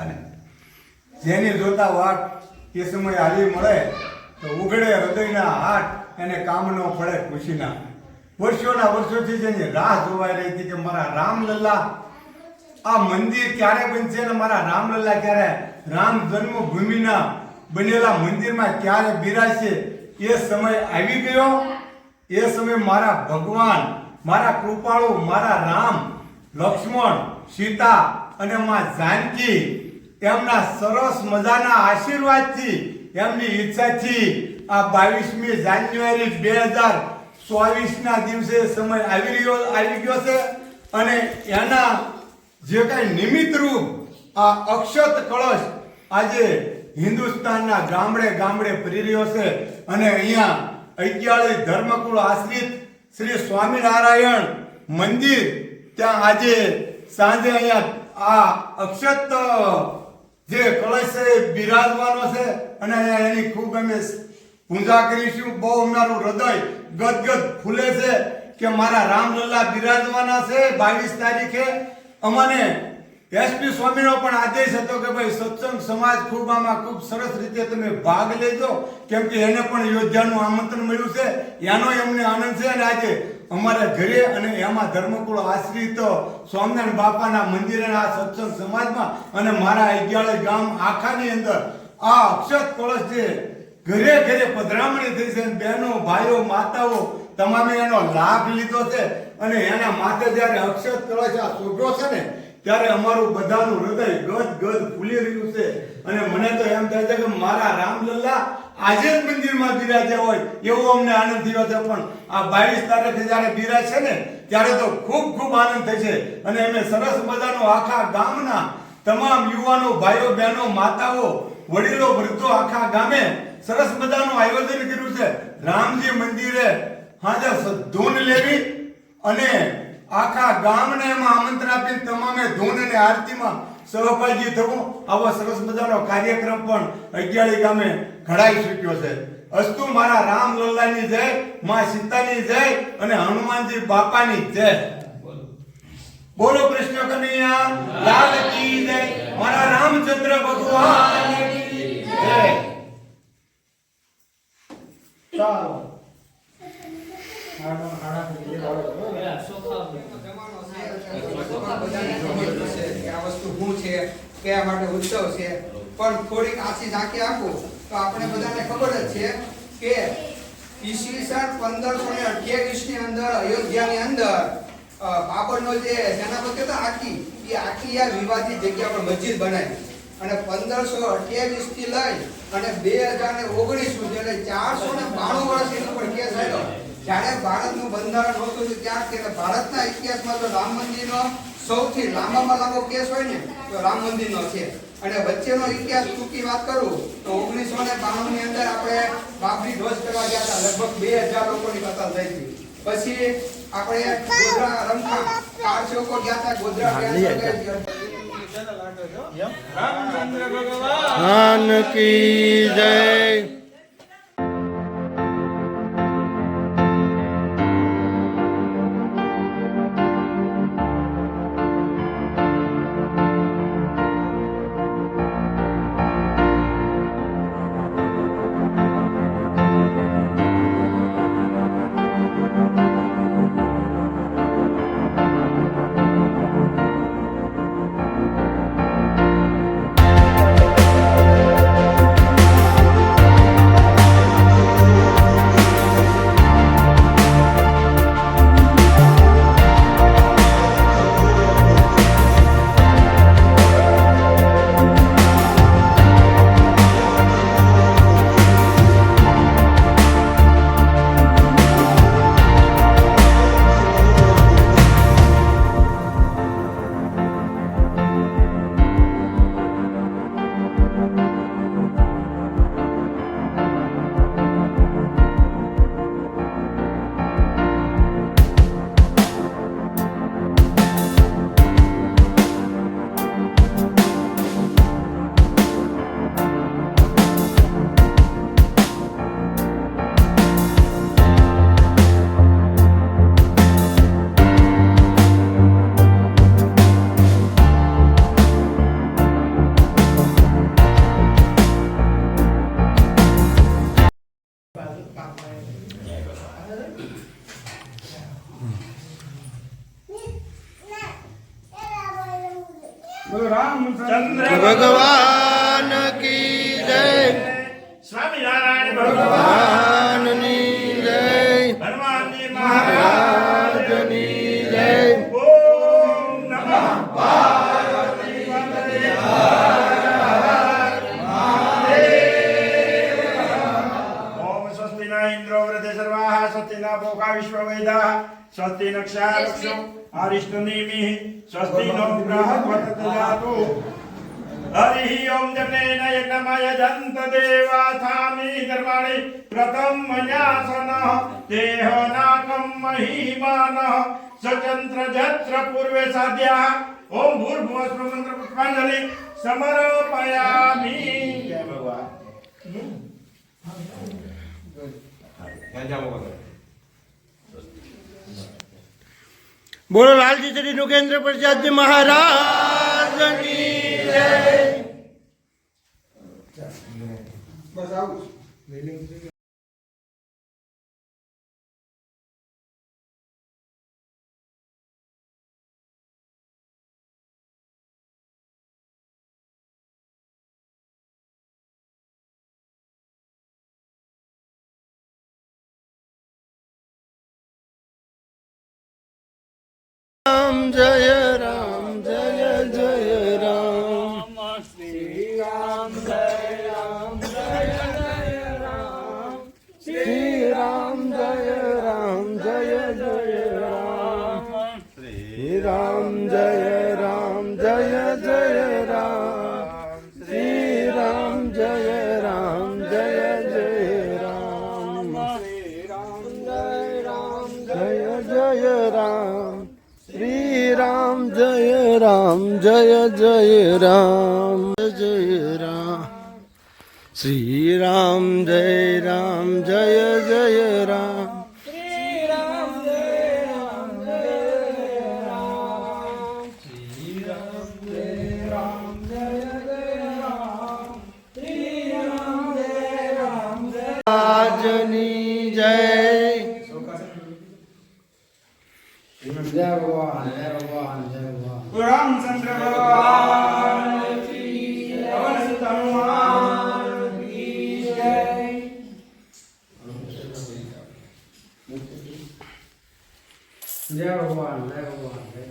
અને જેની જોતા વાટ એ સમય આવી મળે તો ઉઘડે હૃદયના હાટ એને કામ ન પડે ખુશીના વર્ષોના વર્ષોથી જેની રાહ જોવાઈ રહી હતી કે મારા રામલલ્લા, આ મંદિર ક્યારે બનશે ને મારા રામલલ્લા ક્યારે રામ જન્મભૂમિના બનેલા મંદિરમાં ક્યારે બિરાજશે એ સમય આવી ગયો. એ સમય મારા ભગવાન, મારા કૃપાળુ, મારા રામ, લક્ષ્મણ, સીતા અને માં જાનકી એમના સરસ મજાના આશીર્વાદથી, એમની ઈચ્છાથી આ બાવીસમી જાન્યુઆરી બે હજાર ચોવીસના દિવસે સમય આવી રહ્યો, આવી ગયો છે. અને એના જે કાંઈ નિમિત્ત રૂપ આ અક્ષત કળશ આજે હિન્દુસ્તાનના ગામડે ગામડે ફરી રહ્યો છે. અને અહીંયા અગિયાળી ધર્મકુળ આશ્રિત શ્રી સ્વામિનારાયણ મંદિર, ત્યાં આજે સાંજે અહીંયા આ અક્ષત જે કળશ છે બિરાજવાનો છે અને એની ખૂબ અમે પૂજા કરીશું. બહુ અમારું હૃદય ગદગદ ફૂલે છે કે મારા રામલલ્લા બિરાજવાના છે બાવીસ તારીખે. અમને એસપી સ્વામીનો પણ આદેશ હતો કે ભાઈ સત્સંગ સમાજ ખૂબ આમાં ખૂબ સરસ રીતે તમે ભાગ લેજો. કેમ કે એને પણ યોદ્ધાનું આમંત્રણ મળ્યું છે. એનો એમને આનંદ છે અને આજે અમારા ઘરે અને એમાં ધર્મકુળ આશ્રિત સ્વામિનારાયણ બાપાના મંદિરે આ સત્સંગ સમાજમાં અને મારા અગિયાર ગામ આખાની અંદર આ અક્ષત કળશ છે ઘરે ઘરે પધરામણી થઈ છે બહેનો, ભાઈઓ, માતાઓ, તમામે એનો લાભ લીધો છે અને એના માથે જ્યારે અક્ષત કળશ આ શોભ્યો છે ને, ત્યારે અમારું બધાનું હૃદય ગદ ગદ ફૂલી રહ્યું છે. અને મને તો એમ થાય છે કે મારા રામલલ્લા આજે જ મંદિરમાં બિરાજ્યા હોય, એવો અમને આનંદ થયો છે પણ આ બાવીસ તારીખે જ્યારે બિરાજ છે ને, ત્યારે તો ખૂબ ખૂબ આનંદ થશે અને અમે સરસ મજાનો આખા ગામના તમામ યુવાનો, ભાઈઓ, બહેનો, માતાઓ, વડીલો, વૃદ્ધો આખા ગામે સરસ મજાનું આયોજન કર્યું છે. રામજી મંદિરે હાજર ધૂન લેવી અને આખા ગામને એમાં આમંત્રણ આપીને તમામે ધૂન અને આરતીમાં સહભાગી થવું આવો સરસ મજાનો કાર્યક્રમ પણ અગિયાળી ગામે ઘડાઈ ચૂક્યો છે. અસ્તુ મારા રામ લલ્લાની જય, માં સીતાની જય અને હનુમાનજી બાપાની જય. બોલો કૃષ્ણ કનૈયા, લાલ કી જય. મારા રામચંદ્ર ભગવાન કી જય ચાલો બધાને ખબર હશે કે આ વસ્તુ શું કયા માટે ઉત્સવ છે. પણ થોડીક આછી ઝાંકી આપું તો આપણે બધાને ખબર જ છે કે ઈસવીસન પંદરસો ને અઠ્યાવીસની અંદર અયોધ્યાની અંદર બાબરનો જે સેનાપતિ હતો આખી, એ આખી આ વિવાદિત જગ્યા પર મસ્જિદ બનાવી. અને પંદરસો અઠ્યાવીસથી લઈ અને બે હજાર ને ઓગણીસ સુધી, એટલે ચારસો ને બાણું વર્ષ એની ઉપર કેસ આવ્યો. જ્યારે ભારતનું બંધારણ હોતું હતું ત્યારથી ભારતના ઇતિહાસમાં તો રામ મંદિરનો સૌથી લાંબામાં લાંબો કેસ હોય ને તો રામ મંદિરનો છે. અને વચ્ચેનો ઇતિહાસ ટૂંકી વાત કરું તો ઓગણીસો ને બાણું ની અંદર આપણે બાબરી ધ્વજ કરવા ગયા હતા લગભગ બે હજાર લોકોની કતલ થઈ હતી. પછી આપણે ગોધરા રમખા કાર ચોકો ગયા હતા. ગોધરા ભગવાન. કી જય. રામચંદ્ર ભગવાન કી જય. સ્વામિનારાયણ ભગવાન ભગવાનની જય. હનુમાનજી મહારાજ રાજની જય. ઓમ નમઃ. ઓમ સ્વસ્તિ ન ઇન્દ્રો વૃદ્ધે સર્વાઃ સ્વસ્તિ ન ભોગા વિશ્વવેદાઃ સ્વસ્તિ ન ક્ષારક્ષો આરિષ્ટનેમિः સ્વસ્તિ નો બૃહસ્પતિર્દધાતુ હરિ ઓમ જનેન યજ્ઞમય જંત દેવાથામિ ધર્માણિ પ્રથમ મન્યાસન દેહ નાકમ મહિમાન સચંત્ર જત્ર પૂર્વે સાધ્યા ઓમ ભૂર્ભુવઃ સ્વ મંત્ર પુષ્પાંજલિ સમર્પયામિ જય ભગવાન બોલો લાલજી શ્રી નુગેન્દ્ર પ્રસાદજી મહારાજની જય બસ આવું રામ જય રામ જય રામ જય રામ. શ્રી રામ જય રામ, જય જય રામ. શ્રી જય. જય રામ જય રામ જય ભગવાન. કી પવન સુત હનુમાન કી જય જય ભગવાન જય ભગવાન જય